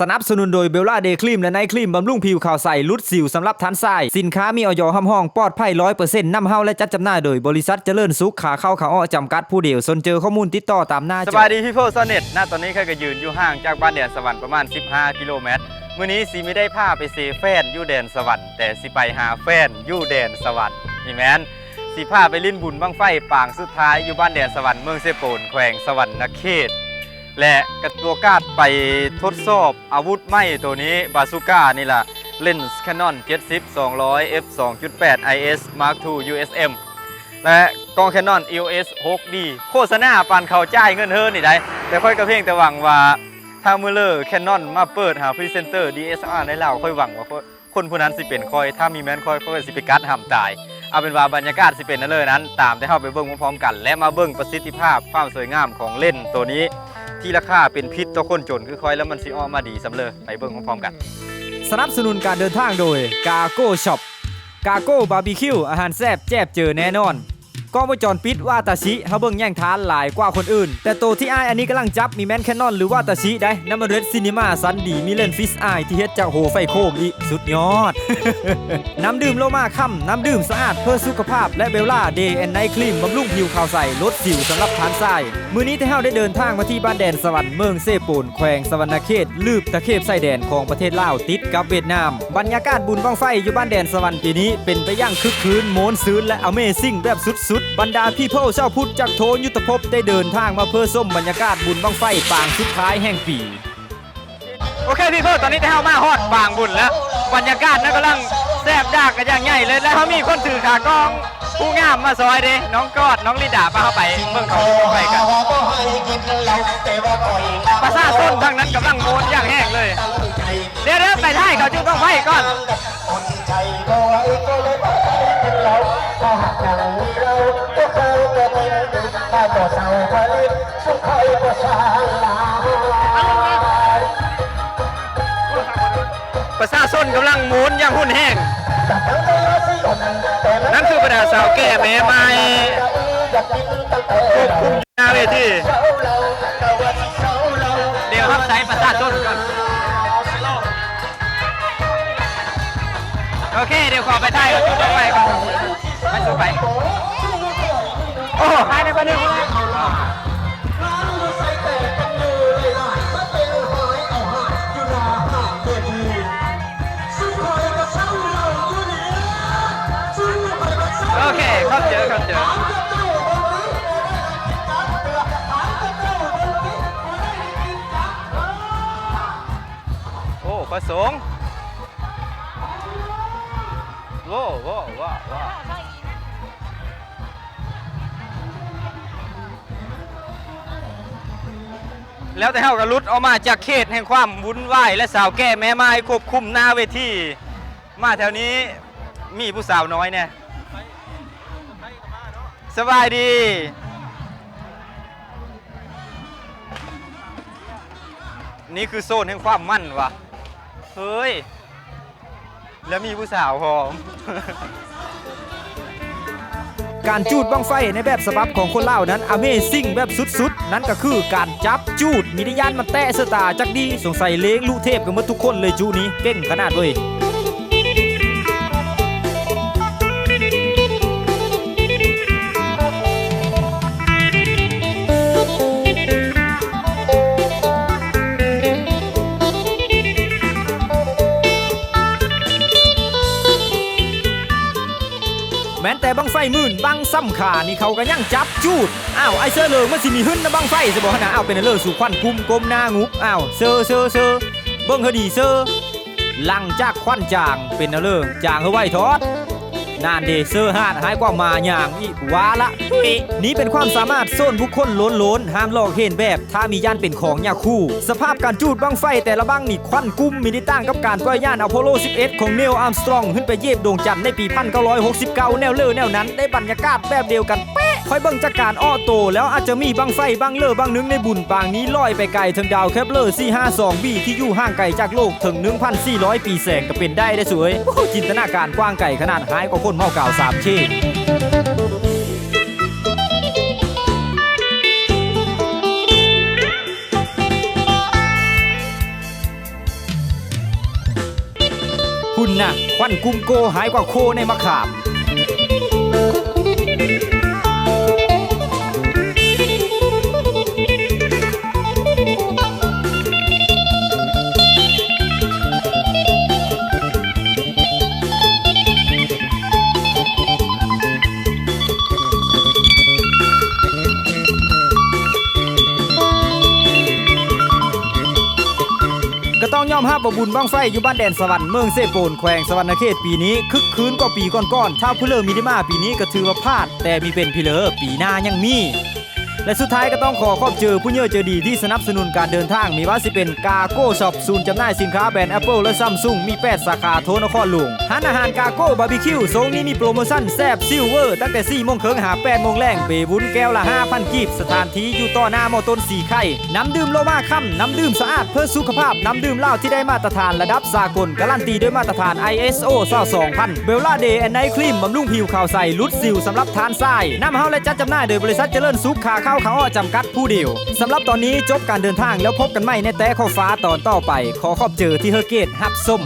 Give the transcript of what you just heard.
สนับสนุนโดยเบลล่าเดย์ครีมและไนท์ครีมบำรุงผิวขาวใสลุดสิวสำหรับทันทราย สินค้ามีออยห้ำห้องปลอดภัยร้อยเปอร์เซ็นต์นำเข้าและจัดจำหน่ายโดยบริษัทเจริญสุขขาเข้าขาอ้อจำกัดผู้เดียว สนเจอข้อมูลติดต่อตามหน้าจสบายดีพี่โพสเน็ตณตอนนี้แค่ก็ยืนอยู่ห่างจากบ้านแดนสวรรค์ประมาณ 15 กิโลเมตรมื้อนี้สิไม่ได้พาไปเซแฟนยู่แดนสวรรค์แต่สิไปหาแฟนยู่แดนสวรรค์นี่แมนสิพาไปลิ้นบุญบังไฟปางสุดท้ายอยู่บ้านแดนสวรรค์เมืองเซโปนแขวงสวรรค์นเขต และกระตัวกาดไปทดสอบอาวุธไหม้ตัวนี้บาซูก้านี่ล่ะเลนส์ Canon 70 200 f 2.8 is Mark II USM และกล้อง Canon EOS 6D โฆษณาปานเขาจ่ายเงินเฮิรนนี่ได้แต่ค่อยกระเพียงแต่หวังว่าถ้ามือเลอร์ Canon มาเปิดหาพรีเซนเตอร์ DSR ในเราวค่อยหวังว่าคนผู้นั้นสิเป็นคอย ถ้ามีแมนคอยค่อยสิไปกัดห้ามตาย เอาเป็นว่าบรรยากาศสิเป็นนั่นเลยนั้น ตามได้เข้าไปเบิ่งพร้อมๆกัน และมาเบิ่งประสิทธิภาพความสวยงามของเล่นตัวนี้ ที่ราคาเป็นพิษต่อคนจนคือคอยแล้วมันสิออกมาดีสำเร็จไปเบิ่งพร้อมๆกันสนับสนุนการเดินทางโดยกาโก้ช็อปกาโก้บาร์บีคิวอาหารแซ่บแจ่บเจอแน่นอน กล้องวงจรปิดว่าตาชิเฮาเบิ่งแย่งทานหลายกว่าคนอื่น แต่ตัวที่อายอันนี้กำลังจับมีแมนแคนนอนหรือว่าตาชิได้น้ำมันเรดซินิมาซันดีมีเลนฟิสอายที่เฮ็ดจากโหไฟโคมอีสุดยอด น้ำดื่มโลมาค่ำน้ำดื่มสะอาดเพื่อสุขภาพและเบลล่าเดย์แอนไนท์ครีมบำรุงผิวขาวใสลดสิวสำหรับทานทรายมื้อนี้ที่เฮาได้เดินทางมาที่บ้านแดนสวรรค์เมืองเซปูนแขวงสวรรณเขตลืบตะเข็บไส้แดนของประเทศลาวติดกับเวียดนาม บรรยากาศบุญบังไฟอยู่บ้านแดนสวรรค์ปีนี้เป็นไปอย่างคึกคืนโมนซืนและ Amazing แบบสุดบรรดาพี่เพ่อชาพุทธจากโทนยุทธภพได้เดินทางมาเพื่อส้มบรรยากาศบุญบังไฟปางสุดท้ายแห่งปี โอเคพี่เพิ่ตอนนี้ได้เข้ามาฮอดบางบุญแล้ว บรรยากาศนั่นกำลังแซ่บดากกันอย่างใหญ่เลยแล้วเขามีคนถือขากล้องผู้งามมาซอยเด้น้องกอดน้องลิดาพาเข้าไปเมืองเขาไปกันประชาชนทางนั้นกำลังโมนอย่างแห้งเลย เดี๋ยวเดี๋ยวไปท่ายเขาจุดต้องไฟก่อน ประชาชนกำลังโมนอย่างหุ่นแห้ง นั่นคือบรรดาสาวแก่แม่ไม้ควบคุมหน้าเวทีเดี๋ยวครับใช้ประชาชนก่อนโอเค เดี๋ยวขอไปถ่ายกับจุดต่อไปก่อนไปสู้ไป โอ้หายไปคนหนึ่งโอเคเข้ แล้วแต่เฮากับรุดออกมาจากเขตแห่งความวุ่นวายและสาวแก่แม่ไม้ควบคุมหน้าเวทีมาแถวนี้มีผู้สาวน้อยเนี่ยสบายดีนี่คือโซนแห่งความมั่นวะเฮ้ย แล้วมีผู้สาวพร้อม การจูดบังไฟในแบบสบับของคนเล่านั้น Amazing แบบสุดๆ นั่นก็คือการจับจูดมีนิยานมันแตะสตาจักดี สงสัยเลงลูเทพกันหมดทุกคนเลยจูนี้เก่งขนาดเลย ไฟมื่นบังซ้ำขานี่เขาก็ยังจับจูดอ้าวไอเซอร์เลิงมันสิมีหึ่นนะบังไฟสบอกขนาดเอาเป็นเลิศสู่ควันกุมกลมหน้างุบอ้าวเซอร์เซอร์เซอร์เบิ้งเฮดีเซอร์ลังจากควันจางเป็นเลิศจางเฮไว้ทอด นานเดเซอร์ฮาดหายกว่ามาอย่างอีกวาละนี้เป็นความสามารถโซนบุคคลล้นล้นๆห้ามลอกเห็นแบบ ถ้ามีย่านเป็นของยาคู่ สภาพการจูดบังไฟแต่ละบังนี่ควันกุ้มมีได้ต่างกับการปล่อยย่านอพอลโล 11 ของเนลอาร์มสตรอง ขึ้นไปเยียบดวงจันทร์ในปี 1969 แนวเลอแนวนั้น ได้บรรยากาศแบบเดียวกันเป๊ะ คอยเบิ่งจากการอ้อโต แล้วอาจจะมีบังไฟบังเลอบางนึงในบุญปางนี้ลอยไปไกลถึงดาวแคปเลอร์ 452b ที่อยู่ห่างไกลจากโลกถึง 1,400 ปีแสงก็เป็นได้ได้สวยจินตนาการกว้างไกลขนาดหายกว่าคนเมากาวสามเชษโนะควันกุมโกหายกว่าโคในมะขาม อมรับว่าบุญบ้างไฟอยู่บ้านแดนสวรรค์เมืองเซโปนแขวงสวรรณเขตปีนี้คึกคืนกว่าปีก่อนๆถ้าผู้เลอมีได้มาปีนี้ก็ถือว่าพลาด แต่มีเป็นพิเลอปีหน้ายังมี และสุดท้ายก็ต้องขอขอบเจอผู้เยอะเจอดีที่สนับสนุนการเดินทาง มีว่าสิเป็นกาโก้ช็อปศูนย์จำหน่ายสินค้าแบรนด์ Apple และ Samsung มี 8 สาขาโทนครหลวงร้านอาหารกาโก้บาร์บีคิวทรงนี้มีโปรโมชั่นแซบซิลเวอร์ ตั้งแต่4โมงครึ่งหา8โมงแรงเบวุ้นแก้วละ 5,000 กีบ สถานที่อยู่ต่อหน้ามอต้นสีไข่น้ำดื่มโลมาค่ำน้ำดื่มสะอาดเพื่อสุขภาพน้ำดื่มเหล้าที่ได้มาตรฐานระดับสากลการันตีด้วยมาตรฐาน ISO 22000เบลล่าเดย์แอนไนท์ครีมบำรุงผิวขาวใสลุดสิวสำหรับทานทรายน้ำเฮาและจัดจำหน่ายโดยบริษัทเจริญสุขาข้าขาจำกัดผู้เดียวสำหรับตอนนี้จบการเดินทางแล้วพบกันใหม่ในแต่ข้อฟ้าตอนต่อไป ขอขอบเจอที่เฮอร์เกตฮับส้ม